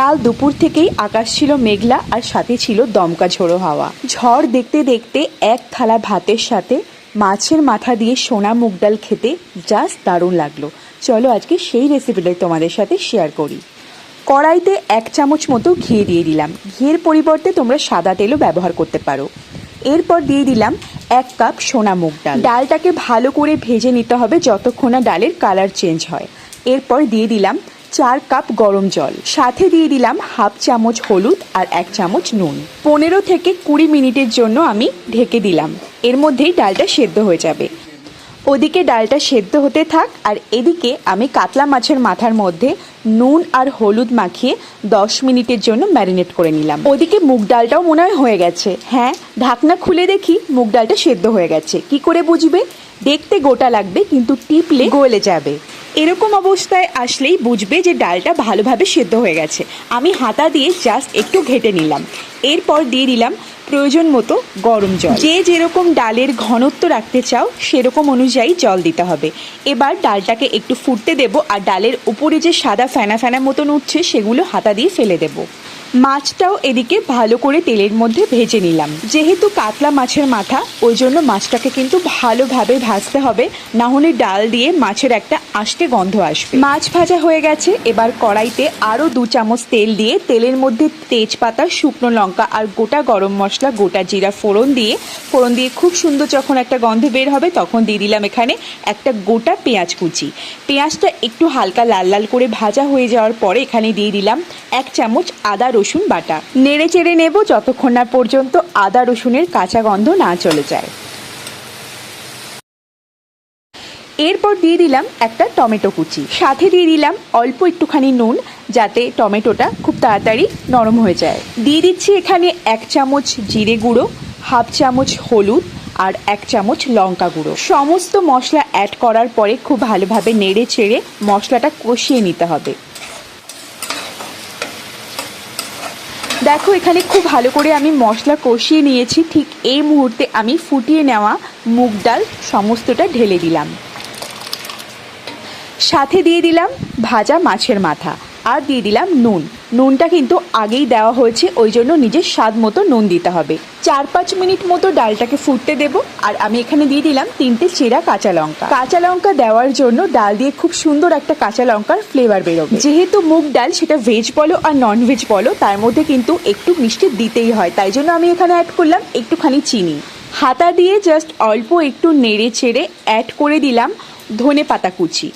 কাল দুপুর থেকেই আকাশ ছিল মেঘলা আর সাথে ছিল দমকা ঝোড়ো হাওয়া। ঝড় দেখতে দেখতে এক থালা ভাতের সাথে মাছের মাথা দিয়ে সোনা মুগ ডাল খেতে জাস্ট দারুণ লাগল। চলো আজকে সেই রেসিপিটাই তোমাদের সাথে শেয়ার করি। কড়াইতে এক চামচ মতো ঘি দিয়ে দিলাম। ঘিয়ের পরিবর্তে তোমরা সাদা তেলও ব্যবহার করতে পারো। এরপর দিয়ে দিলাম এক কাপ সোনা মুগ ডাল। ডালটাকে ভালো করে ভেজে নিতে হবে যতক্ষণ না ডালের কালার চেঞ্জ হয়। এরপর দিয়ে দিলাম চার কাপ গরম জল। সাথে দিয়ে দিলাম হাফ চামচ হলুদ আর এক চামচ নুন। পনেরো থেকে কুড়ি মিনিটের জন্য আমি ঢেকে দিলাম। এর মধ্যেই ডালটা সেদ্ধ হয়ে যাবে। ওদিকে ডালটা সেদ্ধ হতে থাক আর এদিকে আমি কাতলা মাছের মাথার মধ্যে নুন আর হলুদ মাখিয়ে দশ মিনিটের জন্য ম্যারিনেট করে নিলাম। ওদিকে মুগ ডালটাও মনে হয় হয়ে গেছে। হ্যাঁ ঢাকনা খুলে দেখি মুগ ডালটা সেদ্ধ হয়ে গেছে। কি করে বুঝবে? দেখতে গোটা লাগবে, কিন্তু টিপলে গলে যাবে। এরকম অবস্থায় আসলেই বুঝবে যে ডালটা ভালোভাবে সেদ্ধ হয়ে গেছে। আমি হাতা দিয়ে জাস্ট একটু ঘেটে নিলাম। এরপর দিয়ে দিলাম প্রয়োজন মতো গরম জল। যে যেরকম ডালের ঘনত্ব রাখতে চাও, সেরকম অনুযায়ী জল দিতে হবে। এবার ডালটাকে একটু ফুটতে দেব আর ডালের উপরে যে সাদা ফেনা ফেনা মতন উঠছে, সেগুলো হাতা দিয়ে ফেলে দেব। মাছটাও এদিকে ভালো করে তেলের মধ্যে ভেজে নিলাম। যেহেতু কাতলা মাছের মাথা, ওই জন্য মাছটাকে কিন্তু ভালোভাবে ভাজতে হবে। না হলে ডাল দিয়ে মাছের একটা আষ্টে গন্ধ আসবে। মাছ ভাজা হয়ে গেছে। এবার কড়াইতে আরও দু চামচ তেল দিয়ে তেলের মধ্যে তেজপাতা, শুকনো লঙ্কা আর গোটা গরম মশলা, গোটা জিরা ফোড়ন দিয়ে ফোড়ন দিয়ে খুব সুন্দর যখন একটা গন্ধ বের হবে, তখন দিয়ে দিলাম এখানে একটা গোটা পেঁয়াজ কুচি। পেঁয়াজটা একটু হালকা লাল লাল করে ভাজা হয়ে যাওয়ার পরে এখানে দিয়ে দিলাম এক চামচ আদা রসুন বাটা। নেড়ে চেড়ে নেব যতক্ষণ না পর্যন্ত আদা রসুনের কাঁচা গন্ধ না চলে যায়। এরপর দিয়ে দিলাম একটা টমেটো কুচি। সাথে দিয়ে দিলাম অল্প একটুখানি নুন, যাতে টমেটোটা খুব তাড়াতাড়ি নরম হয়ে যায়। দিয়ে দিচ্ছি এখানে এক চামচ জিরে গুঁড়ো, হাফ চামচ হলুদ আর এক চামচ লঙ্কা গুঁড়ো। সমস্ত মশলা অ্যাড করার পরে খুব ভালোভাবে নেড়ে চেড়ে মশলাটা কষিয়ে নিতে হবে। দেখো, এখানে খুব ভালো করে আমি মশলা কষিয়ে নিয়েছি। ঠিক এই মুহূর্তে আমি ফুটিয়ে নেওয়া মুগ ডাল সমস্তটা ঢেলে দিলাম। সাথে দিয়ে দিলাম ভাজা মাছের মাথা। আর দিয়ে দিলাম নুন। নুনটা কিন্তু আগেই দেওয়া হয়েছে, ওই জন্য নিজের স্বাদ মতো নুন দিতে হবে। চার পাঁচ মিনিট মতো ডালটাকে ফুটতে দেব, আর আমি এখানে দিয়ে দিলাম তিনটে চেরা কাঁচা লঙ্কা। কাঁচা লঙ্কা দেওয়ার জন্য ডাল দিয়ে খুব সুন্দর একটা কাঁচা লঙ্কার ফ্লেভার বেরোবে। যেহেতু মুগ ডাল সেটা ভেজ বলো আর নন ভেজ বলো, তার মধ্যে কিন্তু একটু মিষ্টি দিতেই হয়, তাই জন্য আমি এখানে অ্যাড করলাম একটুখানি চিনি। হাতা দিয়ে জাস্ট অল্প একটু নেড়ে চেড়ে অ্যাড করে দিলাম ধনে পাতা কুচি।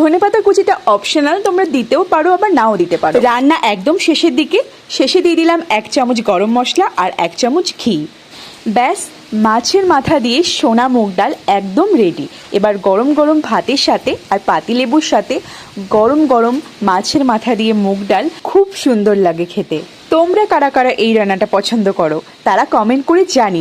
ধনেপাতা কুচিটা অপশনাল তোমরা দিতেও পারো, আবার নাও দিতে পারো। রান্না একদম শেষের দিকে, শেষে দিয়ে দিলাম এক চামচ গরম মশলা আর এক চামচ ঘি। ব্যাস, মাছের মাথা দিয়ে সোনা মুগ ডাল একদম রেডি এবার গরম গরম ভাতের সাথে আর পাতিলেবুর সাথে গরম গরম মাছের মাথা দিয়ে মুগ ডাল খুব সুন্দর লাগে খেতে। তোমরা কারা কারা এই রান্নাটা পছন্দ করো, তারা কমেন্ট করে জানিও।